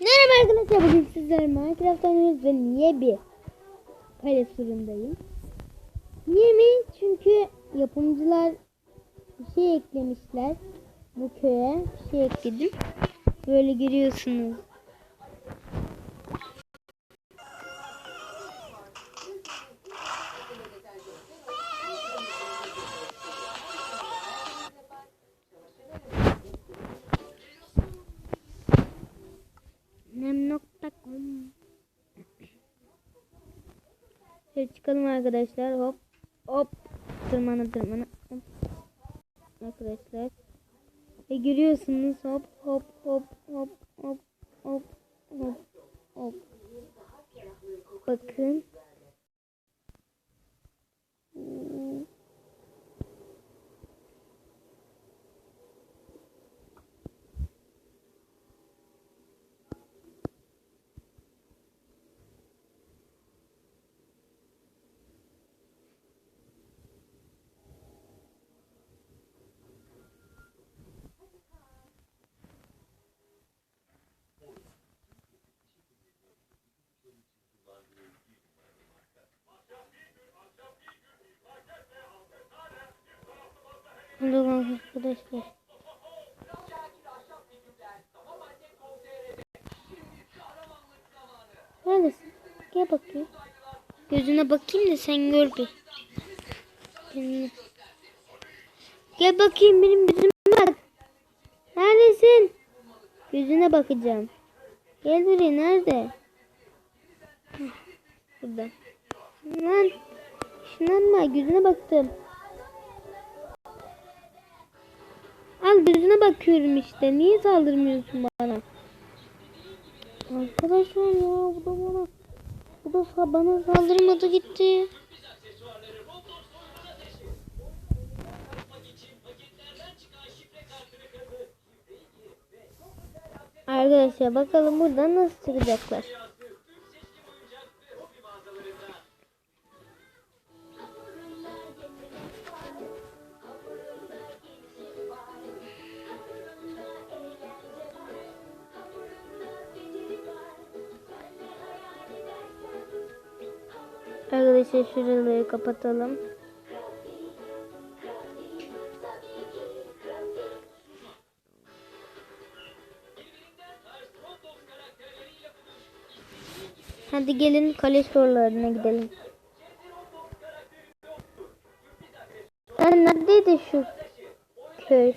Merhaba arkadaşlar bugün sizlerle Minecraft oynuyoruz niye bir kale surundayım? Niye mi? Çünkü yapımcılar bir şey eklemişler bu köye bir şey ekledim. Böyle görüyorsunuz. Çıkalım arkadaşlar. Hop hop tırmanı tırmanı. Arkadaşlar. Ve görüyorsunuz hop hop hop hop hop hop hop hop. Bakın. Dur arkadaşlar. Neredesin? Gel bakayım. Gözüne bakayım da sen gör bir. Gözüne. Gel bakayım benim gözüme bak. Neredesin? Gözüne bakacağım. Gel buraya nerede? Burada. Lan. Şundan gözüne baktım. Bakıyorum işte. Niye saldırmıyorsun bana? Arkadaşlar ya bu da bana bu da bana saldırmadı gitti. Arkadaşlar bakalım buradan nasıl çıkacaklar. Arkadaşlar şuraları kapatalım. Hadi gelin kale sorularına gidelim. Ben neredeydi şu köy?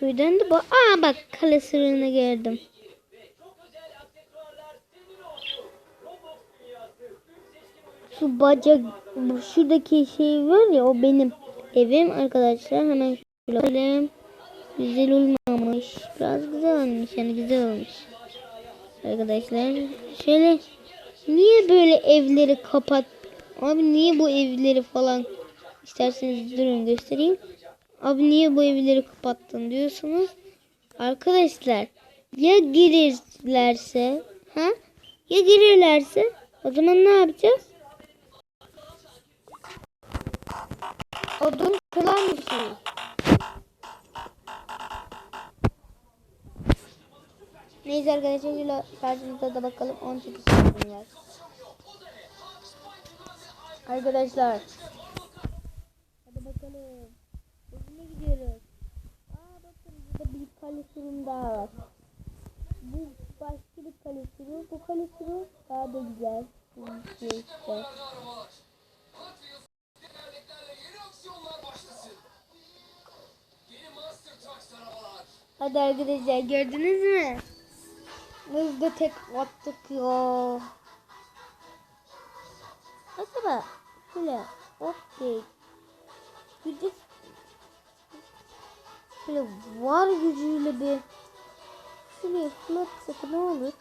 Köyden de bak. Aa bak kale sırrını gördüm. Şu bacak bu şuradaki şey var ya o benim evim arkadaşlar. Hemen şöyle güzel olmamış. Biraz güzel olmuş yani güzel olmuş. Arkadaşlar şöyle niye böyle evleri kapat? Abi niye bu evleri falan isterseniz durun göstereyim. Abi niye bu evleri kapattın diyorsunuz. Arkadaşlar ya girirlerse ha ya girirlerse o zaman ne yapacağız? Odun mısınız? Neyse arkadaşlar şöyle şarjımıza da bakalım 18 santim var. Arkadaşlar. Hadi bakalım. Biz ne gidiyoruz? Aa bakın burada bir kale surun daha var. Bu başka bir kale suru. Bu kale suru daha da güzel. Bu Hadi arkadaşlar gördünüz mü? Hızlı tek attık ya. Acaba şöyle okey. Gücü şöyle var gücüyle bir şuraya fırlatsak ne olur?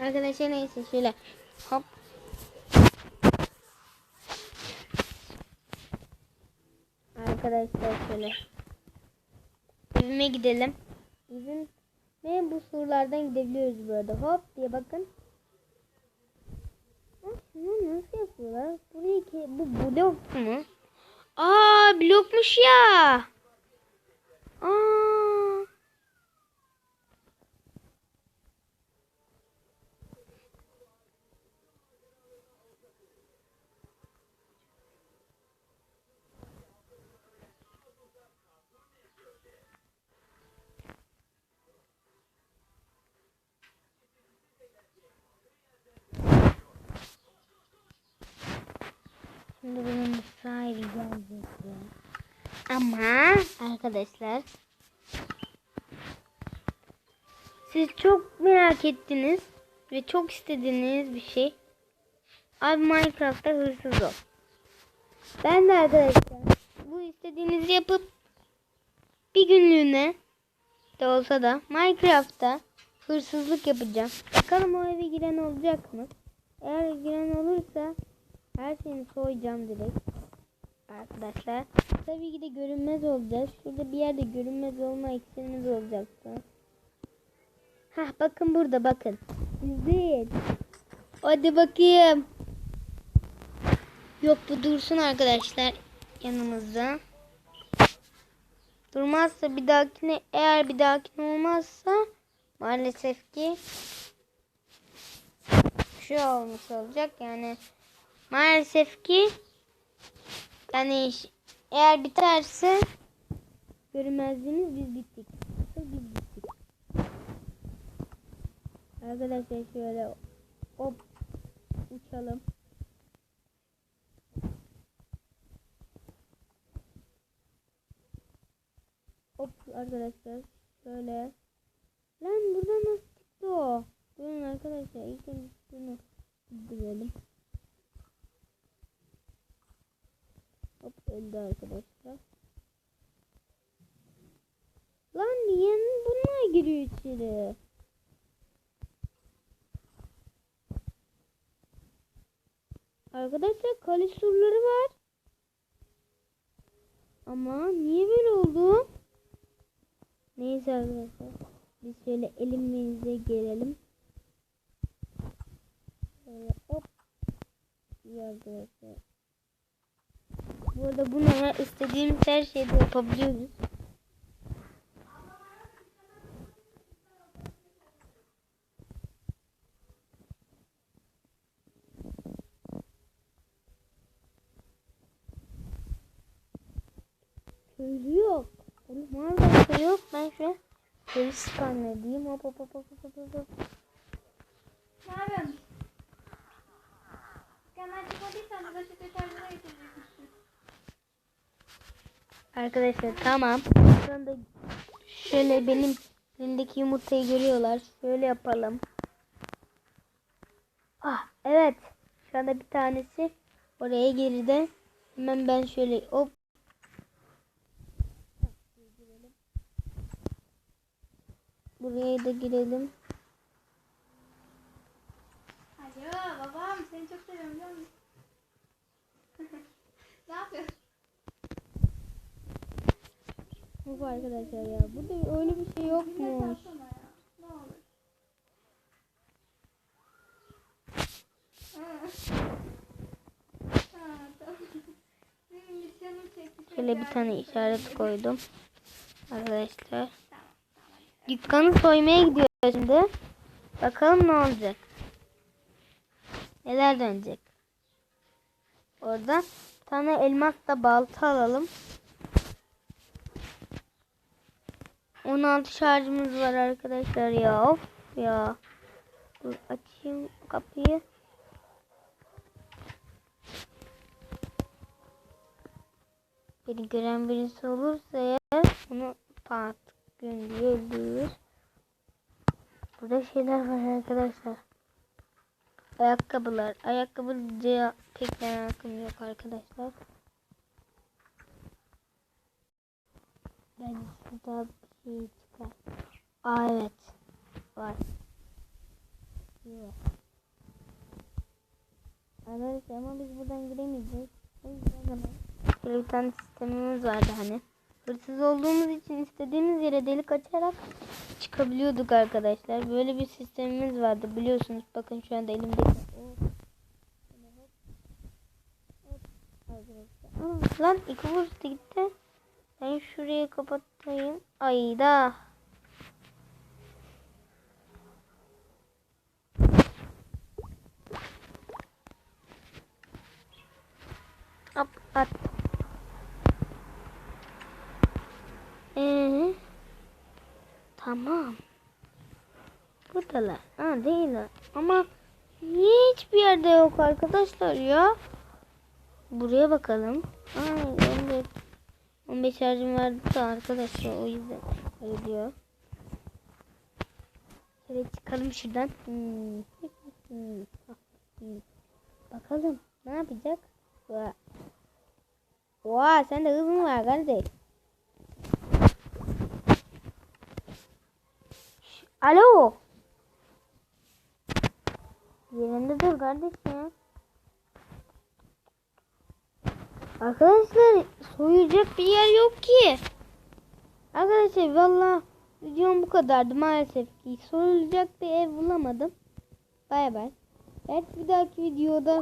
Arkadaşlar neyse şöyle hop. Arkadaşlar şöyle evime gidelim. Bizim ne bu surlardan gidebiliyoruz burada. Hop diye bakın. Şunu nasıl yapıyorlar? Burayı ki bu blok mu? Aa blokmuş ya. Aa. Şimdi bunun sahibi gelecek. ya. Ama arkadaşlar siz çok merak ettiniz ve çok istediğiniz bir şey. Abi Minecraft'ta hırsız ol. Ben de arkadaşlar bu istediğinizi yapıp bir günlüğüne de olsa da Minecraft'ta hırsızlık yapacağım. Bakalım o eve giren olacak mı? Eğer giren olursa her şeyini soyacağım direkt. Arkadaşlar. Tabii ki de görünmez olacağız. Şurada bir yerde görünmez olma eksenimiz olacaktı. Hah bakın burada bakın. İzleyin. Hadi bakayım. Yok bu dursun arkadaşlar yanımızda. Durmazsa bir dahakine eğer bir dahakine olmazsa maalesef ki şu olmuş olacak yani maalesef ki yani eğer biterse görünmezliğimiz biz bittik. Biz bittik. Arkadaşlar şöyle hop uçalım. Hop arkadaşlar şöyle. Lan buradan nasıl çıktı o? Durun arkadaşlar ilk önce şunu indirelim. Hop öldü arkadaşlar. Lan niye bunlar giriyor içeri? Arkadaşlar kale surları var. Ama niye böyle oldu? Neyse arkadaşlar. Biz şöyle elimize gelelim. Şöyle hop. İyi arkadaşlar. Bu arada istediğimiz her şeyi de yapabiliyoruz. Köylü yok. Oğlum nerede yok? Ben şöyle köylü skan edeyim. Hop hop hop hop hop hop. Ne yapıyorsun? Hemen çıkmadıysan da sekreterliğine getirecekmişsin. Arkadaşlar tamam. Şu anda şöyle benim elimdeki yumurtayı görüyorlar. Şöyle yapalım. Ah evet. Şu anda bir tanesi oraya geride. Hemen ben şöyle hop. Buraya da girelim. Alo babam seni çok seviyorum ne yapıyorsun? Hop arkadaşlar ya. Burada öyle bir şey yokmuş. Şöyle bir tane işaret koydum. Arkadaşlar. Dükkanı soymaya gidiyoruz şimdi. Bakalım ne olacak. Neler dönecek. Orada tane elmas da balta alalım. 16 şarjımız var arkadaşlar ya. Of ya. Dur açayım kapıyı. Beni gören birisi olursa eğer bunu pat gün diye öldürürüz. Burada şeyler var arkadaşlar. Ayakkabılar. Ayakkabıcıya pek merakım yok arkadaşlar. Ben şurada Aa evet. Var. Yok. Ama biz buradan giremeyeceğiz. Böyle bir tane sistemimiz vardı hani. Hırsız olduğumuz için istediğimiz yere delik açarak çıkabiliyorduk arkadaşlar. Böyle bir sistemimiz vardı biliyorsunuz. Bakın şu anda elimde. Lan iki vuruş gitti. Ben şurayı kapatayım. Ayda. Hop at. Ee, tamam. Buradalar. Ha değiller. Ama hiçbir yerde yok arkadaşlar ya. Buraya bakalım. 14. 15 şarjım vardı da arkadaşlar o yüzden öyle diyor. Şöyle çıkalım şuradan. Hmm. Bakalım ne yapacak? Vay. Vay sen de hızın var kardeş. Alo. Yerinde dur kardeşim. Arkadaşlar soyacak bir yer yok ki. Arkadaşlar valla videom bu kadardı maalesef ki. Soyulacak bir ev bulamadım. Bay bay. Belki bir dahaki videoda